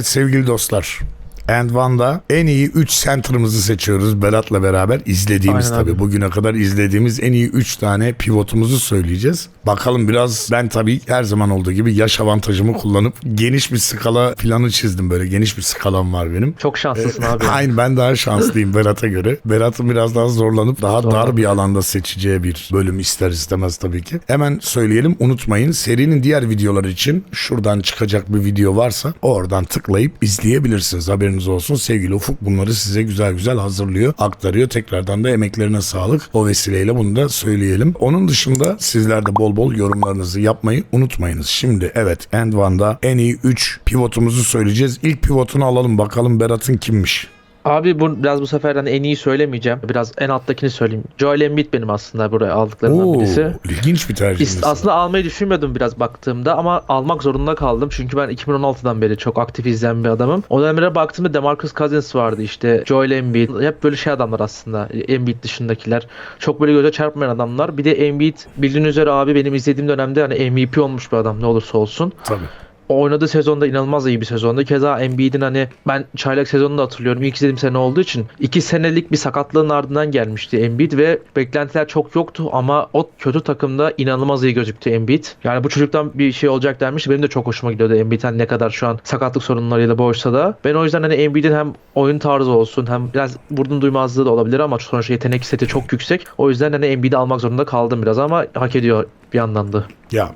Evet sevgili dostlar. And One'da en iyi 3 center'ımızı seçiyoruz Berat'la beraber. izlediğimiz Aynen tabii. abi. Bugüne kadar izlediğimiz en iyi 3 tane pivotumuzu söyleyeceğiz. Bakalım biraz ben tabii her zaman olduğu gibi yaş avantajımı kullanıp geniş bir skala planı çizdim böyle. Geniş bir skalam var benim. Çok şanslısın abi. Aynı ben daha şanslıyım Berat'a göre. Berat'ın biraz daha zorlanıp daha Zorlandı. dar bir alanda seçeceği bir bölüm ister istemez tabii ki. Hemen söyleyelim unutmayın serinin diğer videoları için şuradan çıkacak bir video varsa oradan tıklayıp izleyebilirsiniz. Haberiniz olsun. Sevgili Ufuk bunları size güzel güzel hazırlıyor, aktarıyor. Tekrardan da emeklerine sağlık. O vesileyle bunu da söyleyelim. Onun dışında sizler de bol bol yorumlarınızı yapmayı unutmayınız. Şimdi evet End One'da en iyi 3 pivotumuzu söyleyeceğiz. İlk pivotunu alalım bakalım Berat'ın kimmiş? Abi bu biraz bu seferden en iyi söylemeyeceğim. Biraz en alttakini söyleyeyim. Joel Embiid benim aslında buraya aldıklarımdan Oo, birisi. ilginç bir tercih. İst- aslında almayı düşünmüyordum biraz baktığımda ama almak zorunda kaldım. Çünkü ben 2016'dan beri çok aktif izleyen bir adamım. O dönemlere baktığımda DeMarcus Cousins vardı işte. Joel Embiid. Hep böyle şey adamlar aslında. Embiid dışındakiler. Çok böyle göze çarpmayan adamlar. Bir de Embiid bildiğin üzere abi benim izlediğim dönemde hani MVP olmuş bir adam ne olursa olsun. Tabii. Oynadığı sezonda inanılmaz iyi bir sezonda. Keza Embiid'in hani ben çaylak sezonunu da hatırlıyorum. İlk izlediğim sene olduğu için. iki senelik bir sakatlığın ardından gelmişti Embiid ve beklentiler çok yoktu ama o kötü takımda inanılmaz iyi gözüktü Embiid. Yani bu çocuktan bir şey olacak denmişti. Benim de çok hoşuma gidiyordu Embiid hani ne kadar şu an sakatlık sorunlarıyla boğuşsa da. Ben o yüzden hani Embiid'in hem oyun tarzı olsun hem biraz vurdum duymazlığı da olabilir ama sonuçta yetenek seti çok yüksek. O yüzden hani Embiid'i almak zorunda kaldım biraz ama hak ediyor bir yandan da. Ya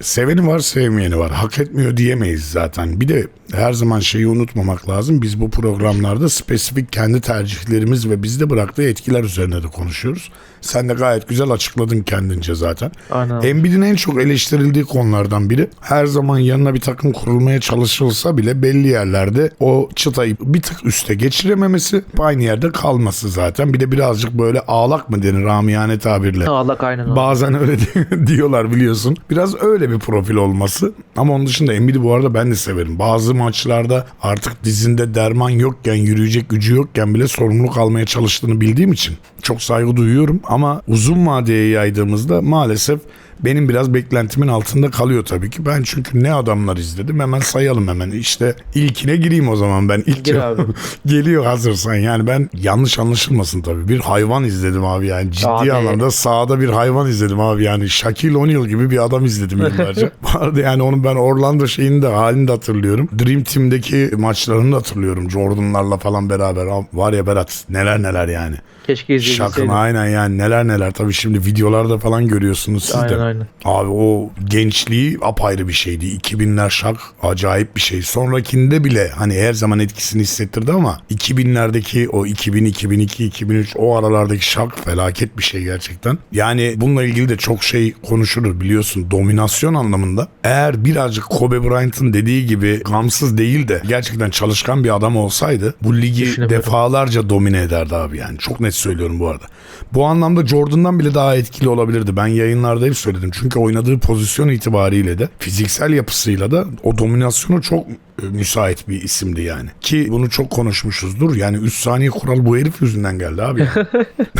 seveni var sevmeyeni var. Hak etmiyor diyemeyiz zaten. Bir de her zaman şeyi unutmamak lazım. Biz bu programlarda spesifik kendi tercihlerimiz ve bizde bıraktığı etkiler üzerine de konuşuyoruz. Sen de gayet güzel açıkladın kendince zaten. Aynen. Embiid'in en çok eleştirildiği konulardan biri her zaman yanına bir takım kurulmaya çalışılsa bile belli yerlerde o çıtayı bir tık üste geçirememesi aynı yerde kalması zaten. Bir de birazcık böyle ağlak mı denir amiyane tabirle. Allah aynen. Bazen öyle di- diyorlar biliyorsun. Biraz öyle bir profil olması. Ama onun dışında Embiid'i bu arada ben de severim. Bazı maçlarda artık dizinde derman yokken, yürüyecek gücü yokken bile sorumluluk almaya çalıştığını bildiğim için çok saygı duyuyorum. Ama uzun vadeye yaydığımızda maalesef benim biraz beklentimin altında kalıyor tabii ki. Ben çünkü ne adamlar izledim hemen sayalım hemen. İşte ilkine gireyim o zaman ben. İlk Gir abi. Geliyor hazırsan yani ben yanlış anlaşılmasın tabii. Bir hayvan izledim abi yani ciddi Abi. anlamda sahada bir hayvan izledim abi yani Shaquille O'Neal gibi bir adam izledim yıllarca. Vardı yani onun ben Orlando şeyini de halini de hatırlıyorum. Dream Team'deki maçlarını da hatırlıyorum. Jordan'larla falan beraber. Var ya Berat neler neler yani. Keşke Şakın izleyebilseydim. aynen yani neler neler. Tabii şimdi videolarda falan görüyorsunuz siz de. Aynen aynen. Abi o gençliği apayrı bir şeydi. 2000'ler şak acayip bir şey. Sonrakinde bile hani her zaman etkisini hissettirdi ama 2000'lerdeki o 2000, 2002, 2003 o aralardaki şak felaket bir şey gerçekten. Yani bununla ilgili de çok şey konuşulur biliyorsun dominasyon anlamında. Eğer birazcık Kobe Bryant'ın dediği gibi gamsız değil de gerçekten çalışkan bir adam olsaydı bu ligi defalarca domine ederdi abi yani. Çok net söylüyorum bu arada. Bu anlamda Jordan'dan bile daha etkili olabilirdi. Ben yayınlarda hep söyledim. Çünkü oynadığı pozisyon itibariyle de fiziksel yapısıyla da o dominasyonu çok müsait bir isimdi yani. Ki bunu çok konuşmuşuzdur. Yani 3 saniye kural bu herif yüzünden geldi abi.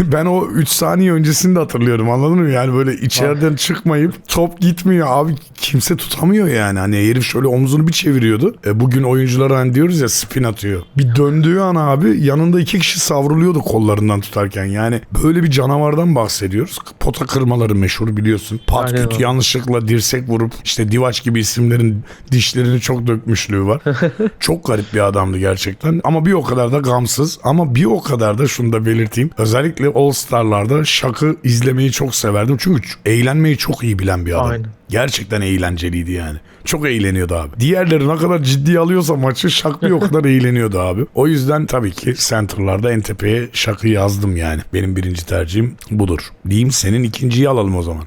ben o 3 saniye öncesini de hatırlıyorum anladın mı? Yani böyle içeriden çıkmayıp top gitmiyor abi kimse tutamıyor yani. Hani herif şöyle omzunu bir çeviriyordu. E, bugün oyunculara hani diyoruz ya spin atıyor. Bir döndüğü an abi yanında iki kişi savruluyordu kollarından tutarken. Yani böyle bir canavardan bahsediyoruz. Pota kırmaları meşhur biliyorsun. Pat Aynen küt öyle. yanlışlıkla dirsek vurup işte Divaç gibi isimlerin dişlerini çok dökmüşlüğü var. çok garip bir adamdı gerçekten. Ama bir o kadar da gamsız. Ama bir o kadar da şunu da belirteyim. Özellikle All Star'larda şakı izlemeyi çok severdim. Çünkü eğlenmeyi çok iyi bilen bir adam. Aynen. Gerçekten eğlenceliydi yani. Çok eğleniyordu abi. Diğerleri ne kadar ciddiye alıyorsa maçı Şak bir o kadar eğleniyordu abi. O yüzden tabii ki center'larda en tepeye Şak'ı yazdım yani. Benim birinci tercihim budur. Diyeyim senin ikinciyi alalım o zaman.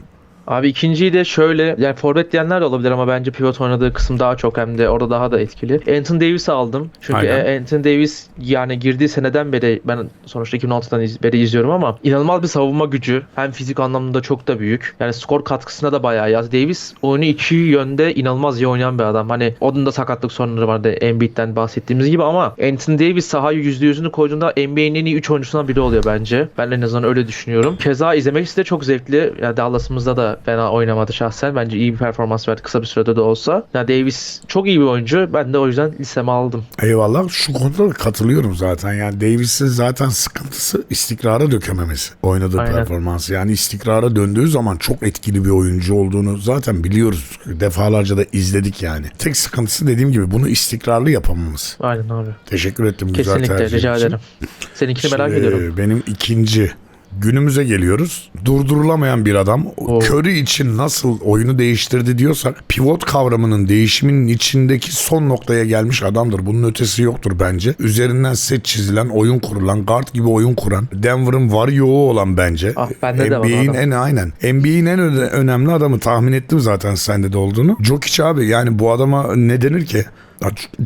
Abi ikinciyi de şöyle yani forvet diyenler de olabilir ama bence pivot oynadığı kısım daha çok hem de orada daha da etkili. Anthony Davis'i aldım. Çünkü Aynen. e, Anthony Davis yani girdiği seneden beri ben sonuçta 2016'dan iz- beri izliyorum ama inanılmaz bir savunma gücü. Hem fizik anlamında çok da büyük. Yani skor katkısına da bayağı yaz. Davis oyunu iki yönde inanılmaz iyi oynayan bir adam. Hani onun da sakatlık sorunları vardı Embiid'den bahsettiğimiz gibi ama Anthony Davis sahaya %100'ünü koyduğunda NBA'nin en iyi 3 oyuncusundan biri oluyor bence. Ben en azından öyle düşünüyorum. Keza izlemek de çok zevkli. Yani Dallas'ımızda da fena oynamadı şahsen. Bence iyi bir performans verdi kısa bir sürede de olsa. Ya Davis çok iyi bir oyuncu. Ben de o yüzden listeme aldım. Eyvallah. Şu konuda da katılıyorum zaten. Yani Davis'in zaten sıkıntısı istikrara dökememesi. Oynadığı Aynen. performans. Yani istikrara döndüğü zaman çok etkili bir oyuncu olduğunu zaten biliyoruz. Defalarca da izledik yani. Tek sıkıntısı dediğim gibi bunu istikrarlı yapamaması. Aynen abi. Teşekkür ettim güzel Kesinlikle tercihin rica için. ederim. Seninkini merak ediyorum. Benim ikinci günümüze geliyoruz. Durdurulamayan bir adam. Oo. Curry için nasıl oyunu değiştirdi diyorsak pivot kavramının değişiminin içindeki son noktaya gelmiş adamdır. Bunun ötesi yoktur bence. Üzerinden set çizilen, oyun kurulan, guard gibi oyun kuran, Denver'ın var yoğu olan bence. Ah, bende de NBA'in en aynen. NBA'in en öne- önemli adamı tahmin ettim zaten sende de olduğunu. Jokic abi yani bu adama ne denir ki?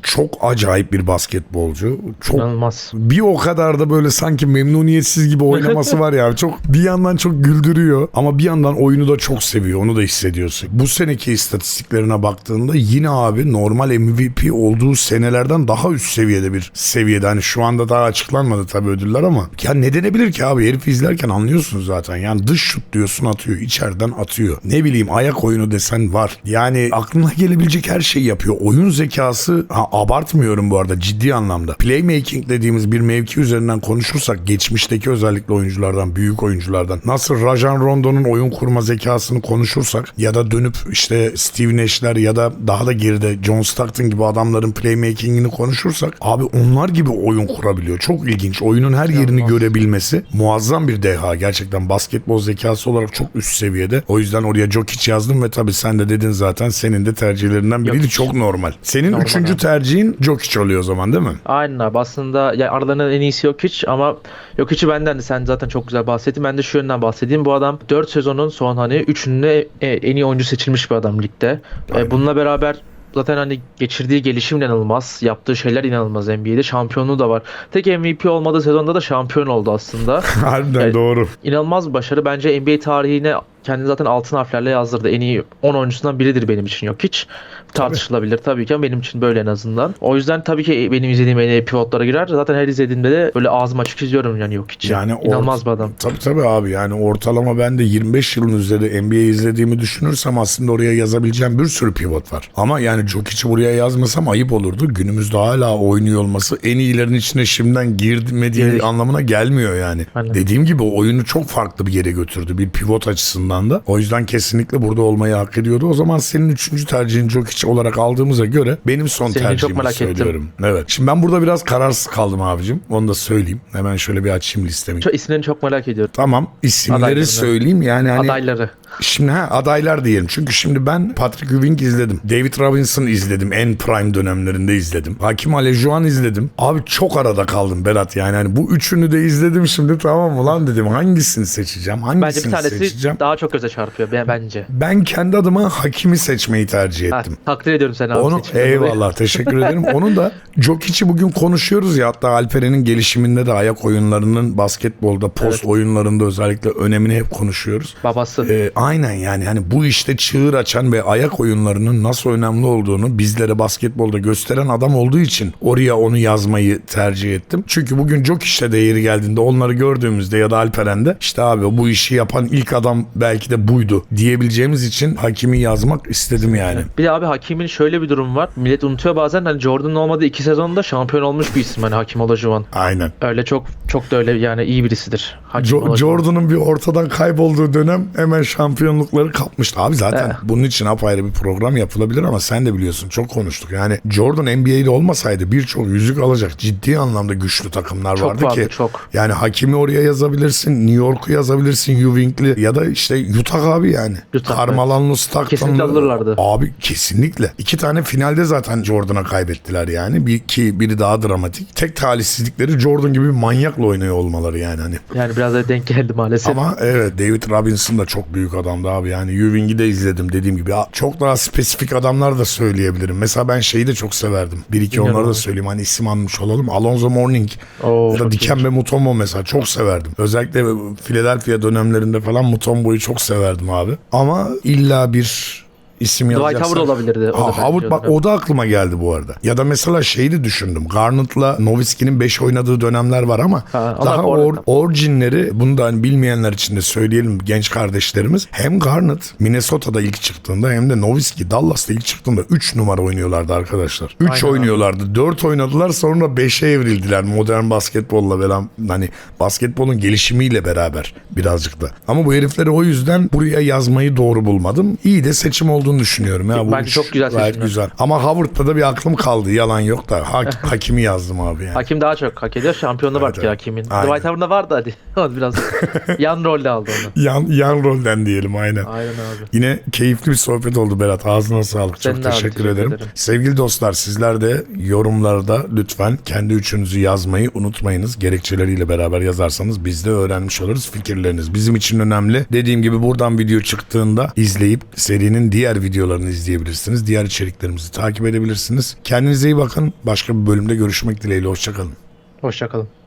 Çok acayip bir basketbolcu. Çok İnanılmaz. bir o kadar da böyle sanki memnuniyetsiz gibi oynaması var ya. Çok bir yandan çok güldürüyor ama bir yandan oyunu da çok seviyor. Onu da hissediyorsun. Bu seneki istatistiklerine baktığında yine abi normal MVP olduğu senelerden daha üst seviyede bir seviyede. Hani şu anda daha açıklanmadı tabii ödüller ama ya ne denebilir ki abi? Herif izlerken anlıyorsun zaten. Yani dış şut diyorsun atıyor. içeriden atıyor. Ne bileyim ayak oyunu desen var. Yani aklına gelebilecek her şeyi yapıyor. Oyun zekası ha, abartmıyorum bu arada ciddi anlamda. Playmaking dediğimiz bir mevki üzerinden konuşursak geçmişteki özellikle oyunculardan, büyük oyunculardan nasıl Rajan Rondo'nun oyun kurma zekasını konuşursak ya da dönüp işte Steve Nash'ler ya da daha da geride John Stockton gibi adamların playmakingini konuşursak abi onlar gibi oyun kurabiliyor. Çok ilginç. Oyunun her yerini İnanılmaz. görebilmesi muazzam bir deha. Gerçekten basketbol zekası olarak çok üst seviyede. O yüzden oraya Jokic yazdım ve tabii sen de dedin zaten senin de tercihlerinden biriydi. Jokic. Çok normal. Senin Normal üçüncü tercihin Jokic oluyor o zaman değil mi? Aynen abi aslında ya aralarının en iyisi yok hiç ama yok içi benden de sen zaten çok güzel bahsettin. Ben de şu yönden bahsedeyim. Bu adam 4 sezonun son hani 3'ünde e, en iyi oyuncu seçilmiş bir adam ligde. Aynen. E, bununla beraber zaten hani geçirdiği gelişim inanılmaz. Yaptığı şeyler inanılmaz NBA'de. Şampiyonluğu da var. Tek MVP olmadığı sezonda da şampiyon oldu aslında. Harbiden Evet. doğru. İnanılmaz bir başarı. Bence NBA tarihine kendini zaten altın harflerle yazdırdı. En iyi 10 oyuncusundan biridir benim için yok hiç. Tartışılabilir tabii ki ama benim için böyle en azından. O yüzden tabii ki benim izlediğim en iyi pivotlara girer. Zaten her izlediğimde de böyle ağzım açık izliyorum yani yok hiç. Yani İnanılmaz bir adam. Tabii tabii abi yani ortalama ben de 25 yılın üzeri NBA izlediğimi düşünürsem aslında oraya yazabileceğim bir sürü pivot var. Ama yani Jokic'i buraya yazmasam ayıp olurdu. Günümüzde hala oynuyor olması en iyilerin içine şimdiden girmediği Gerek- anlamına gelmiyor yani. Aynen. Dediğim gibi oyunu çok farklı bir yere götürdü bir pivot açısından da. O yüzden kesinlikle burada olmayı hak ediyordu. O zaman senin üçüncü tercihin Jokic olarak aldığımıza göre benim son Seni çok tercihimi merak ettim. söylüyorum. Evet. Şimdi ben burada biraz kararsız kaldım abicim. Onu da söyleyeyim. Hemen şöyle bir açayım listemi. Çok, isimlerini çok merak ediyorum. Tamam isimleri Adaylarını. söyleyeyim yani hani Adayları. şimdi ha adaylar diyelim çünkü şimdi ben Patrick Ewing izledim. David Robinson izledim en prime dönemlerinde izledim. Hakim Olajuwon izledim. Abi çok arada kaldım Berat yani hani bu üçünü de izledim şimdi tamam mı lan dedim hangisini seçeceğim Bence hangisini bir tanesi seçeceğim. daha çok göze çarpıyor be- bence. Ben kendi adıma Hakim'i seçmeyi tercih Ha, ettim. takdir ediyorum seni abi. Onu seçimden dolayı. eyvallah teşekkür ederim. Onu da Jokic'i bugün konuşuyoruz ya hatta Alperen'in gelişiminde de ayak oyunlarının basketbolda post oyunlarında özellikle önemini hep konuşuyoruz. Babası. Ee, aynen yani hani bu işte çığır açan ve ayak oyunlarının nasıl önemli olduğunu bizlere basketbolda gösteren adam olduğu için oraya onu yazmayı tercih ettim. Çünkü bugün Jokic'te de yeri geldiğinde onları gördüğümüzde ya da Alperen'de işte abi bu işi yapan ilk adam belki de buydu diyebileceğimiz için Hakimi yazmak istedim yani. Bir de abi Hakim'in şöyle bir durum var. Millet unutuyor bazen hani Jordan'ın olmadığı iki sezonda şampiyon olmuş bir isim hani Hakim Olajuwon. Aynen. Öyle çok çok da öyle yani iyi birisidir. Hakim Jo-. Jordan'ın bir ortadan kaybolduğu dönem hemen şampiyonlukları kapmıştı. Abi zaten Evet. bunun için apayrı bir program yapılabilir ama sen de biliyorsun çok konuştuk. Yani Jordan NBA'de olmasaydı birçok yüzük alacak ciddi anlamda güçlü takımlar Çok vardı vardı, ki. çok. Yani Hakimi oraya yazabilirsin, New York'u yazabilirsin, Ewing'li ya da işte Utah abi yani. Carmelo'lu, Stockton'lu. Kesinlikle alırlardı. Abi kesinlikle. İki tane finalde zaten Jordan'a kaybettiler yani. Bir ki biri daha dramatik. Tek talihsizlikleri Jordan gibi bir manyakla oynuyor olmaları yani hani. Yani biraz da denk geldi maalesef. Ama evet David Robinson da çok büyük adamdı abi. Yani Ewing'i de izledim dediğim gibi. Çok daha spesifik adamlar da söyleyebilirim. Mesela ben şeyi de çok severdim. Bir iki onları da söyleyeyim. Hani isim almış olalım. Alonzo Mourning Oo, ya da Dikembe Mutombo mesela çok severdim. Özellikle Philadelphia dönemlerinde falan Mutombo'yu çok severdim abi. Ama illa bir isim Dwight yazacaksak. Howard olabilirdi. O Ha, bence Howard bak o da aklıma geldi bu arada. Ya da mesela şeyi de düşündüm. Garnett'la Nowitzki'nin 5 oynadığı dönemler var ama Ha, daha or, orijinleri bunu da hani bilmeyenler için de söyleyelim genç kardeşlerimiz. Hem Garnett Minnesota'da ilk çıktığında hem de Nowitzki Dallas'ta ilk çıktığında 3 numara oynuyorlardı arkadaşlar. 3 Aynen abi. oynuyorlardı. 4 oynadılar sonra 5'e evrildiler modern basketbolla falan. Hani basketbolun gelişimiyle beraber birazcık da. Ama bu herifleri o yüzden buraya yazmayı doğru bulmadım. İyi de seçim olduğunu düşünüyorum. Ya, bu Bence çok güzel gayet seçimler. güzel. Ama Howard'da da bir aklım kaldı. Yalan yok da. Ha- hakimi yazdım abi yani. Hakim daha çok hak ediyor. Şampiyonu var Evet, ki evet. Hakim'in. Aynen. Dwight Howard'da vardı hadi. Biraz yan rolde aldı onu. Yan, yan rolden diyelim aynen. Aynen abi. Yine keyifli bir sohbet oldu Berat. Ağzına sağlık. Senin Çok abi, teşekkür, teşekkür ederim. ederim. Sevgili dostlar sizler de yorumlarda lütfen kendi üçünüzü yazmayı unutmayınız. Gerekçeleriyle beraber yazarsanız biz de öğrenmiş oluruz fikirleriniz. Bizim için önemli. Dediğim gibi buradan video çıktığında izleyip serinin diğer videolarını izleyebilirsiniz. Diğer içeriklerimizi takip edebilirsiniz. Kendinize iyi bakın. Başka bir bölümde görüşmek dileğiyle. Hoşçakalın. Hoşçakalın.